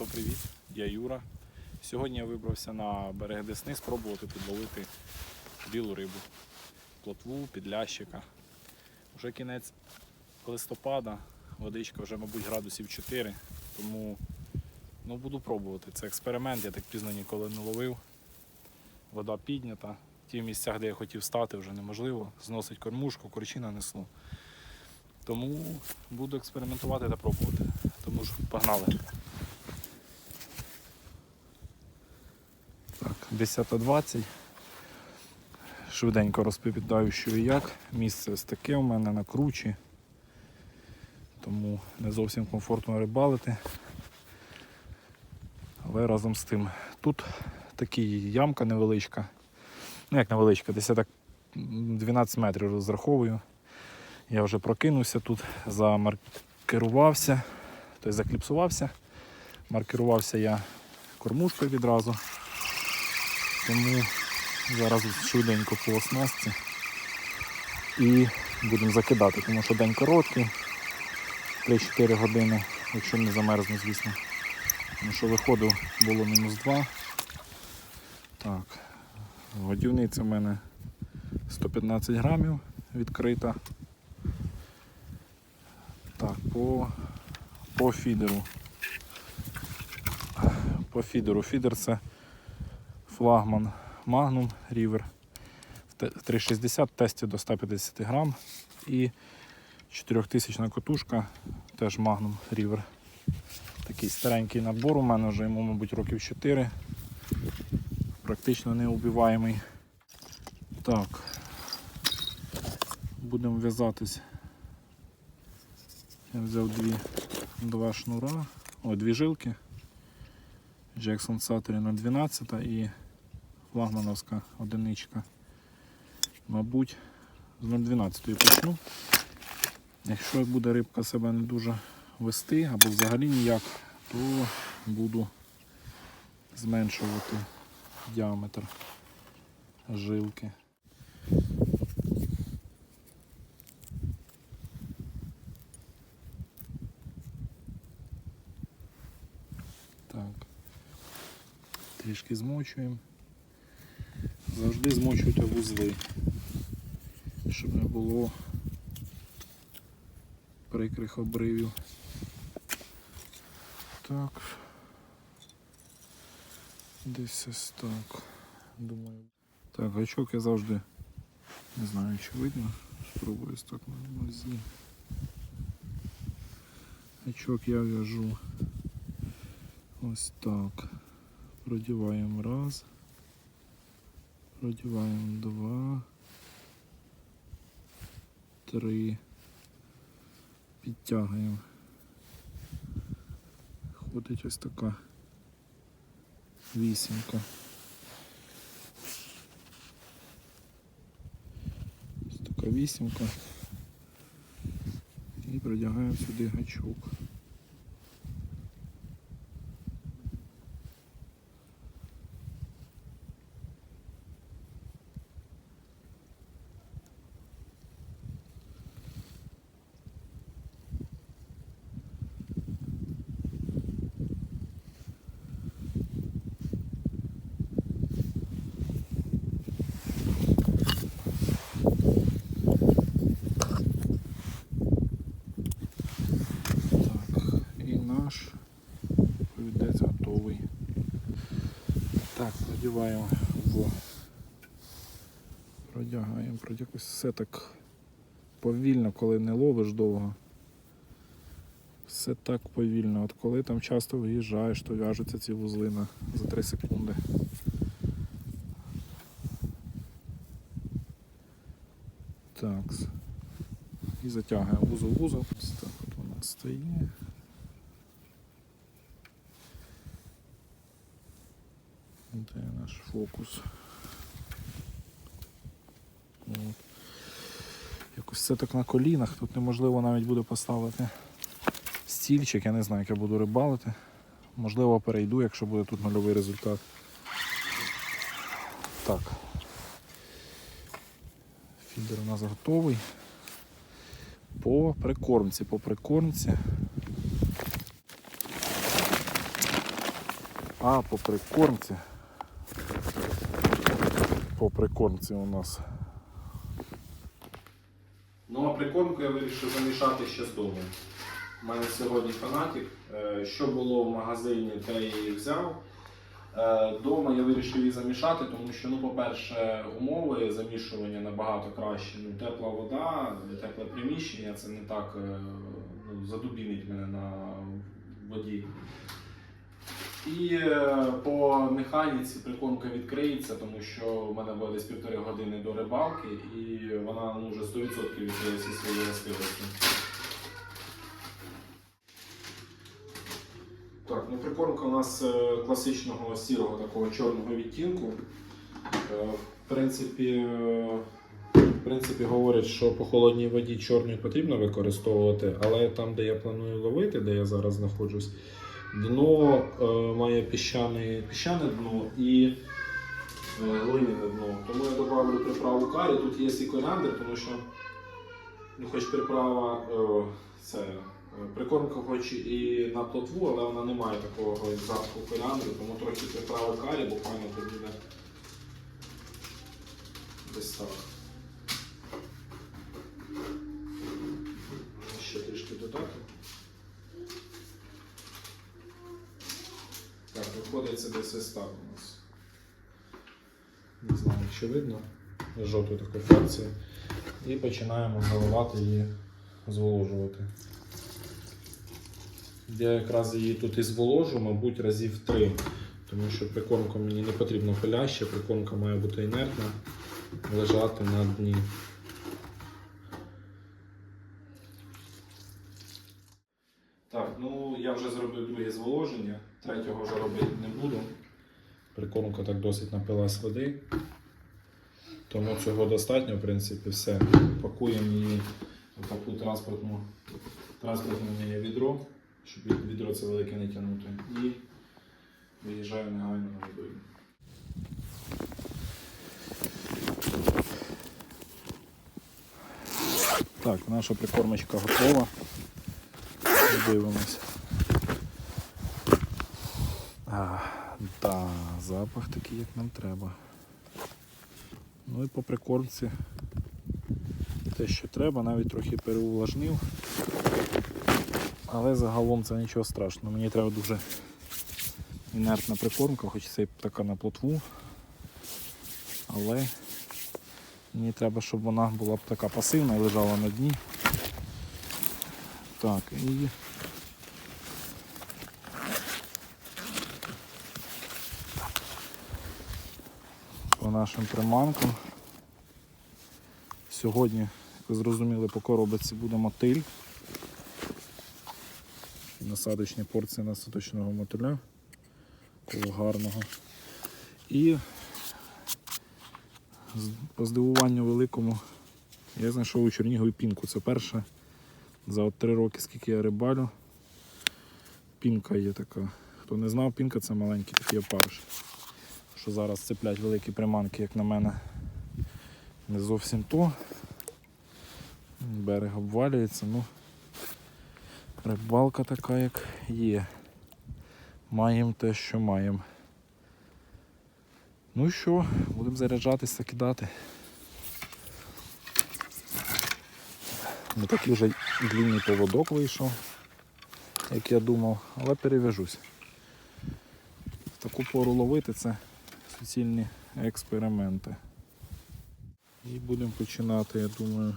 Товариство, привіт! Я Юра. Сьогодні я вибрався на берег Десни спробувати підловити білу рибу, плотву, підлящика. Вже кінець листопада, водичка вже, мабуть, градусів 4, тому ну, буду пробувати. Це експеримент, я так пізно ніколи не ловив. Вода піднята. Ті місцях, де я хотів стати, вже неможливо. Зносить кормушку, корчина несло. Тому буду експериментувати та пробувати. Тому ж погнали. 10.20. Швиденько розповідаю, що і як. Місце ось таке у мене на кручі, тому не зовсім комфортно рибалити. Але разом з тим тут така ямка невеличка. Ну як невеличка, десь я так 12 метрів розраховую. Я вже прокинувся тут, замаркерувався, тобто закліпсувався. Маркерувався я кормушкою відразу. Тому зараз швиденько по оснастці і будемо закидати, тому що день короткий, 3-4 години, якщо не замерзне, звісно. Тому що виходив було мінус 2. Так, годівниця в мене 115 грамів відкрита. Так, по, по фідеру. По фідеру. Фідер це флагман Magnum River. В те- 360 тестів до 150 грам. І 4000 катушка, теж Magnum River. Такий старенький набор у мене вже йому, мабуть, років 4. Практично неубиваємий. Так. Будемо в'язатись. Я взяв дві, два шнура, о, дві жилки. Jackson Saturn 012 і флагмановська одиничка. Мабуть, з 012 почну. Якщо буде рибка себе не дуже вести або взагалі ніяк, то буду зменшувати діаметр жилки. Так. Трішки змочуємо. Завжди змочуйте вузли, щоб не було прикрих обривів. Так. Десь ось так. Думаю. Так, гачок я завжди не знаю, чи видно. Спробую так на нозі. Гачок я в'яжу ось так. Продіваємо раз. Продіваємо два. Три. Підтягуємо. Ходить ось така вісімка. Ось така вісімка. І продягаємо сюди гачок. Так, і наш повідець готовий. Так, продіваємо в продягаємо, Прод- якось все так повільно, коли не ловиш довго. Все так повільно. От коли там часто виїжджаєш, то в'яжуться ці вузли на за 3 секунди. Так. І затягуємо вузол вузол. Ось так от вона стає. Де наш фокус? От. Якось все так на колінах. Тут неможливо навіть буде поставити стільчик, я не знаю, як я буду рибалити. Можливо, перейду, якщо буде тут нульовий результат. Так. Фідер у нас готовий. По прикормці, по прикормці А по прикормці. По прикормці у нас. Ну а прикормку я вирішив замішати ще з дому. У мене сьогодні фанатик. Е, Що було в магазині, те і взяв. Е, Дома я вирішив її замішати, тому що, ну, по-перше, умови замішування набагато краще. Ну, тепла вода, тепле приміщення, це не так е, ну, задубінить мене на воді. І е, по механіці прикормка відкриється, тому що в мене буде десь півтори години до рибалки, і вона ну, вже 100% відкриє всі свої властивості. Так, ну прикормка у нас е, класичного сірого такого чорного відтінку. Е, В принципі, в принципі, говорять, що по холодній воді чорний потрібно використовувати, але там, де я планую ловити, де я зараз знаходжусь, дно е, має піщане, піщане дно і е, глиняне дно. Тому я додавлю приправу карі. Тут є і коріандр, тому що ну, хоч приправа е, це. е, Прикормка хоч і на плотву, але вона не має такого запаху коріандру, тому трохи приправи карі, буквально тут буде десь так. Ще трішки додати. Це десь ось так у нас. Не знаю, чи видно. Жовту таку фракцію. І починаємо заливати її, зволожувати. Я якраз її тут і зволожу, мабуть, разів три. Тому що прикормка мені не потрібно пиляще, прикормка має бути інертна, лежати на дні. Так, ну я вже зробив друге зволоження, третього вже робити не буду. Прикормка так досить напилась води. Тому цього достатньо, в принципі, все. Пакуємо її в таку транспортну, транспортне відро, щоб відро це велике не тягнути. І виїжджаю негайно на водою. Так, наша прикормочка готова. Дивимось. А, да, запах такий, як нам треба. Ну і по прикормці те, що треба, навіть трохи переувлажнив. Але загалом це нічого страшного. Мені треба дуже інертна прикормка, хоч це така на плотву. Але мені треба, щоб вона була б така пасивна і лежала на дні. Так, і нашим приманкам. Сьогодні, як ви зрозуміли, по коробиці буде мотиль. Насадочні порції насадочного мотиля. Такого гарного. І по здивуванню великому я знайшов у Чернігові пінку. Це перше за от три роки, скільки я рибалю. Пінка є така. Хто не знав, пінка це маленький такий опариш. Що зараз цеплять великі приманки, як на мене, не зовсім то. Берег обвалюється, ну рибалка така, як є. Маємо те, що маємо. Ну і що, будемо заряджатися, кидати. Не такий вже длинний поводок вийшов, як я думав, але перев'яжусь. В таку пору ловити це суцільні експерименти. І будемо починати, я думаю,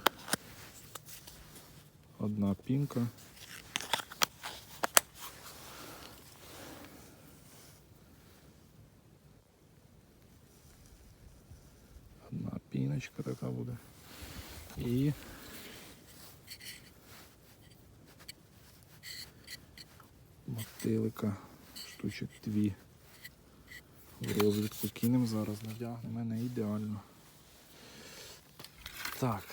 одна пінка. Одна піночка така буде. І мотилика штучок дві. В розвідку кинемо зараз, надягне мене ідеально. Так.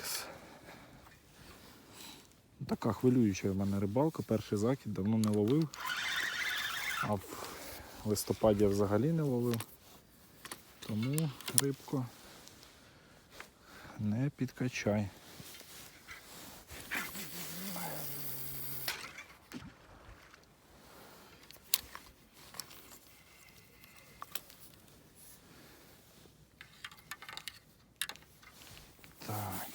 Така хвилююча в мене рибалка, перший закид, давно не ловив. А в листопаді я взагалі не ловив. Тому рибко не підкачай. Так.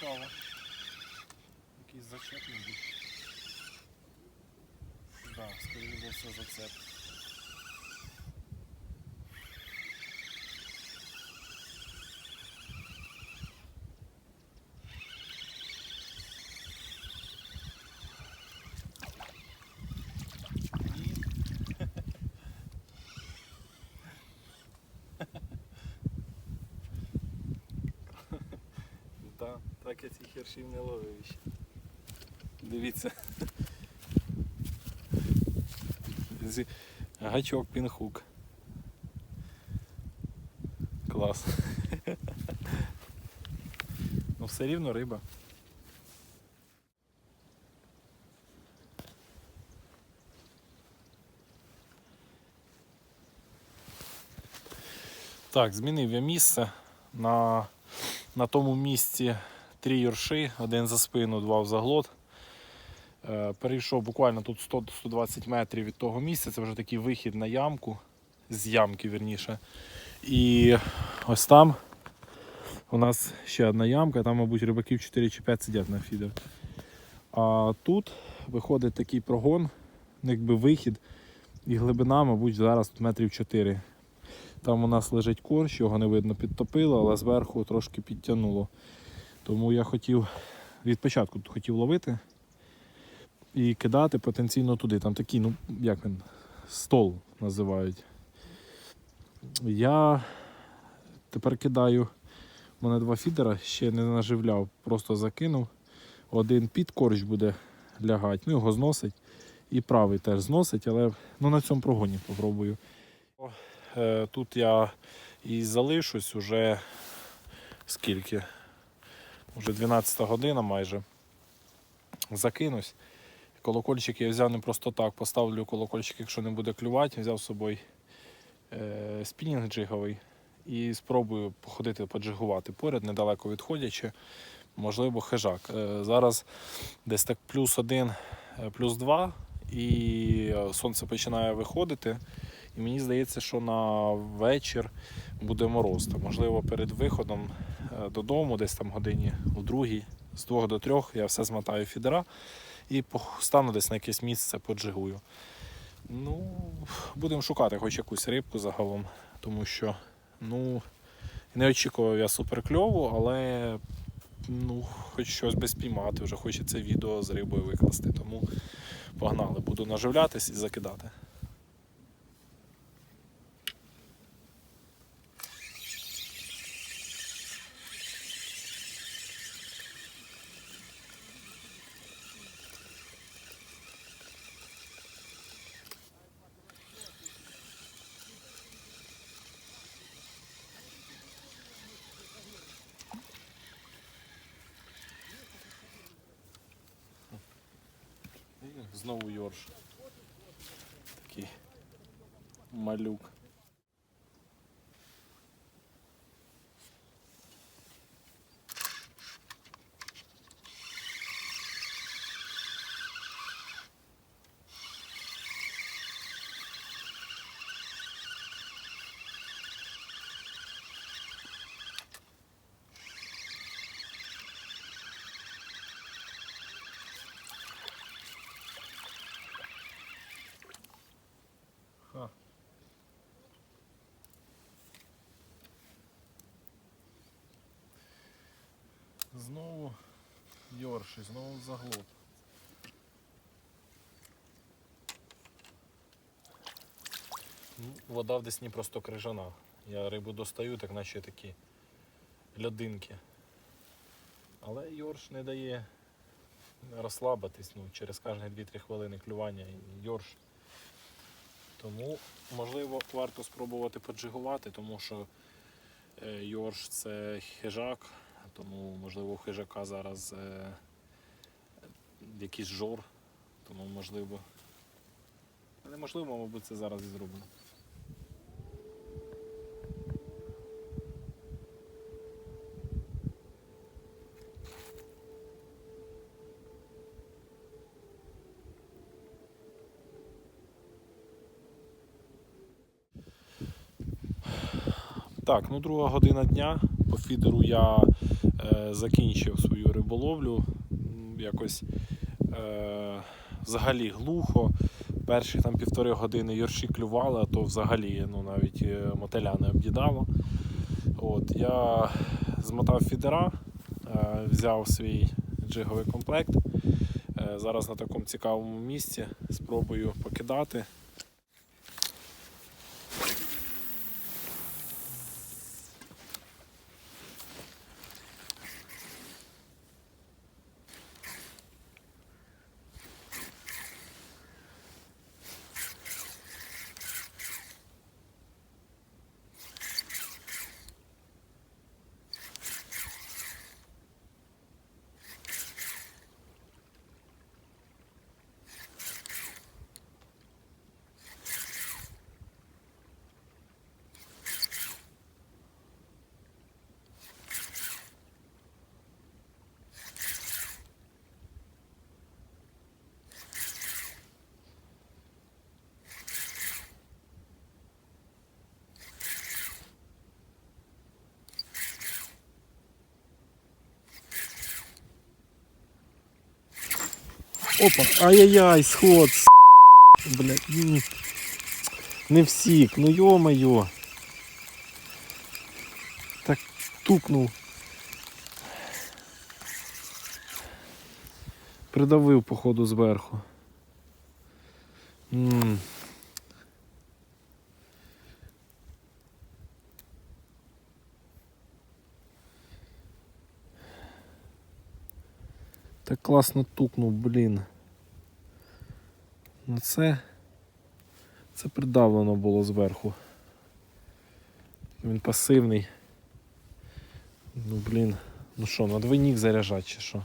Цікаве. Якийсь зачеп, мабуть. Так, да, скоріше за все зацеп. Ні. Так, я цих хершів не ловив ще. Дивіться. Гачок пінхук. Клас. Ну все рівно риба. Так, змінив я місце. На, на тому місці три юрши, один за спину, два в заглот. Е, перейшов буквально тут 100-120 метрів від того місця. Це вже такий вихід на ямку, з ямки вірніше. І ось там у нас ще одна ямка, там, мабуть, рибаків 4 чи 5 сидять на фідер. А тут виходить такий прогон, якби вихід, і глибина, мабуть, зараз тут метрів 4. Там у нас лежить корч, його не видно підтопило, але зверху трошки підтягнуло. Тому я хотів від початку хотів ловити і кидати потенційно туди. Там такий, ну як він, стол називають. Я тепер кидаю. У мене два фідера, ще не наживляв, просто закинув. Один під корч буде лягати, ну його зносить. І правий теж зносить, але ну, на цьому прогоні попробую. Е, Тут я і залишусь уже скільки? Уже 12 година майже. Закинусь. Колокольчик я взяв не просто так. Поставлю колокольчик, якщо не буде клювати, взяв з собою е, спінінг джиговий і спробую походити, поджигувати поряд, недалеко відходячи, можливо, хижак. Е, зараз десь так плюс один, е, плюс два, і е, сонце починає виходити. І мені здається, що на вечір буде мороз. Можливо, перед виходом додому, десь там годині у другій, з двох до трьох, я все змотаю фідера і стану десь на якесь місце, поджигую. Ну, будемо шукати хоч якусь рибку загалом, тому що ну, не очікував я суперкльову, але ну, хоч щось би спіймати, вже хочеться відео з рибою викласти. Тому погнали, буду наживлятись і закидати. Знову Йорш. Такий малюк. Знову Йорші, знову заглот. Ну, Вода в Десні просто крижана. Я рибу достаю, так наче такі льодинки. Але Йорш не дає розслабитись ну, через кожні 2-3 хвилини клювання Йорш. Тому, можливо, варто спробувати поджигувати, тому що е, Йорш це хижак, тому, можливо, у хижака зараз е, якийсь жор, тому можливо. Неможливо, мабуть, це зараз і зроблено. Так, ну друга година дня. По фідеру я е, закінчив свою риболовлю. Якось е, взагалі глухо. Перші там півтори години юрші клювали, а то взагалі ну, навіть е, мотиля не об'їдало. От, я змотав фідера, взяв свій джиговий комплект. Зараз на такому цікавому місці спробую покидати. Опа, ай-яй-яй, сход. с***. Блядь. ні. Не всік, ну йо-моє. Так тукнув. Придавив, походу, зверху. М. Так класно тукнув, блін. Ну це. Це придавлено було зверху. Він пасивний. Ну блін. Ну що, на двойник заряджати чи що?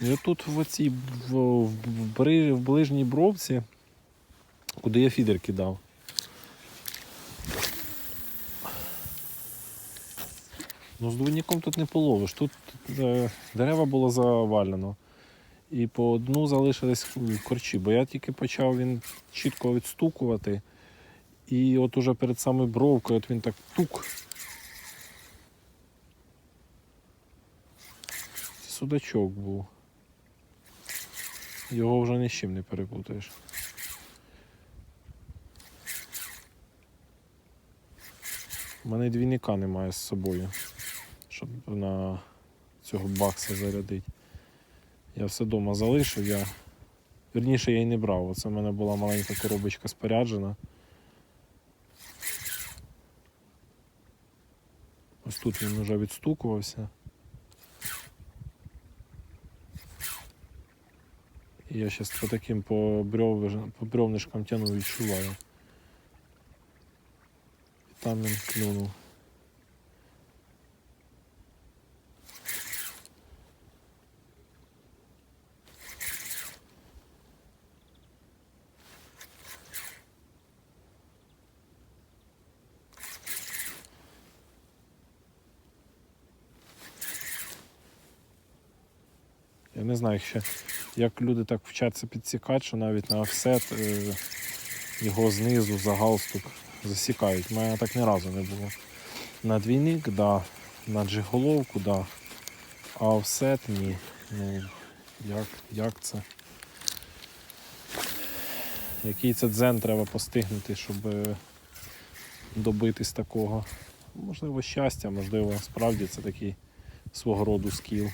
І отут в оцій в, в, в ближній бровці, куди я фідер кидав. Ну, з двойником тут не половиш. Тут е, дерева було завалено. І по одну залишились корчі, бо я тільки почав він чітко відстукувати. І от уже перед самою бровкою от він так тук. Судачок був. Його вже ні з чим не перепутаєш. У мене двійника немає з собою, щоб на цього бакса зарядити. Я все вдома залишив, я. Вірніше я й не брав. Оце в мене була маленька коробочка споряджена. Ось тут він вже відстукувався. І я зараз по таким по, брьов... по брьовнишкам тяну відчуваю. І там він клюнув. Не знаю ще, як люди так вчаться підсікати, що навіть на офсет е, його знизу за галстук засікають. У мене так ні разу не було. На двійник, да. на джиголовку, да. А офсет ні. Ну, як, як це? Який це дзен треба постигнути, щоб е, добитись такого. Можливо, щастя, можливо, справді це такий свого роду скіл.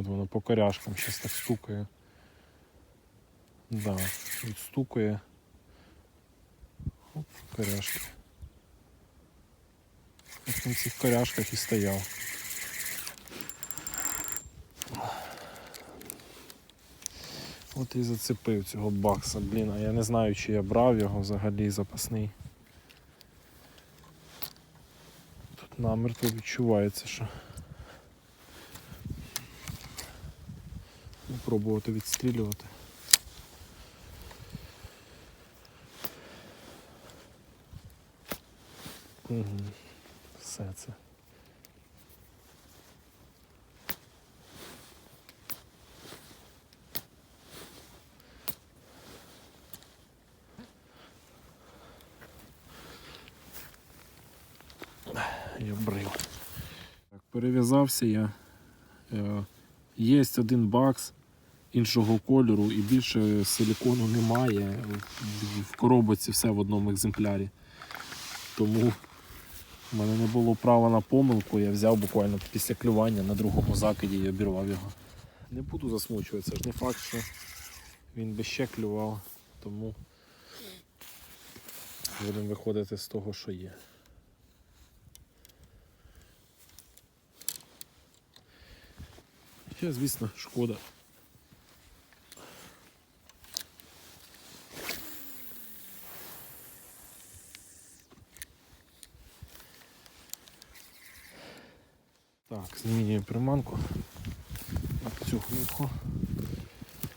От воно по коряшкам щось так стукає. Да, відстукує. Оп, коряшки. Ось на цих коряшках і стояв. От і зацепив цього бакса, блін, а я не знаю, чи я брав його взагалі запасний. Тут намертво відчувається, що. Пробувати відстрілювати. Угу. Все це. Я брив. Перев'язався я. Е, Є один бакс іншого кольору і більше силікону немає. В- коробці все в одному екземплярі. Тому в мене не було права на помилку, я взяв буквально після клювання на другому закиді і обірвав його. Не буду засмучуватися, ж не факт, що він би ще клював, тому будемо виходити з того, що є. Ще, звісно, шкода. Так, змінюємо приманку на цю глухо.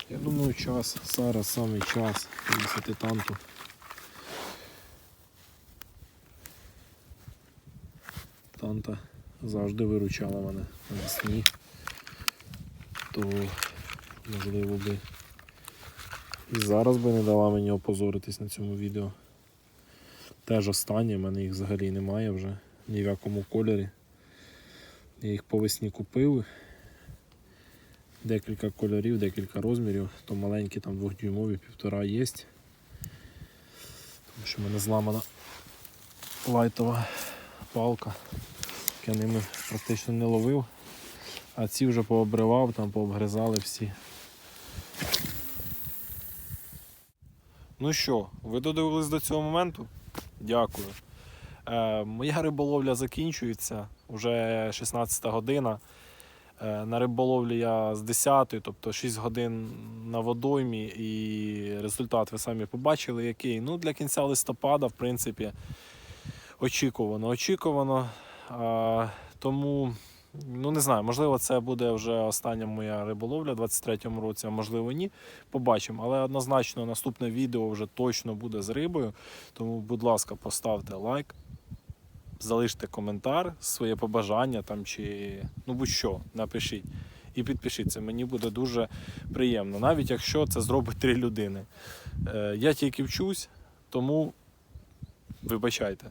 Я думаю, час, зараз самий час повісити танту. Танта завжди виручала мене навесні, то можливо би і зараз би не дала мені опозоритись на цьому відео. Теж останнє, в мене їх взагалі немає вже ні в якому кольорі. Я їх по весні купив. Декілька кольорів, декілька розмірів, то маленькі там двохдюймові, півтора є. Тому що в мене зламана лайтова палка. Я ними практично не ловив, а ці вже пообривав, там пообгризали всі. Ну що, ви додивились до цього моменту? Дякую. Е, моя риболовля закінчується, вже 16 година. Е, на риболовлі я з 10, тобто 6 годин на водоймі, і результат ви самі побачили, який. Ну, для кінця листопада, в принципі, очікувано. Очікувано. Тому, ну не знаю, можливо, це буде вже остання моя риболовля в 23-му році, а можливо ні. Побачимо. Але однозначно наступне відео вже точно буде з рибою. Тому, будь ласка, поставте лайк, залиште коментар, своє побажання там чи ну будь-що, напишіть. І підпишіться, мені буде дуже приємно, навіть якщо це зробить три людини. Е, я тільки вчусь, тому вибачайте.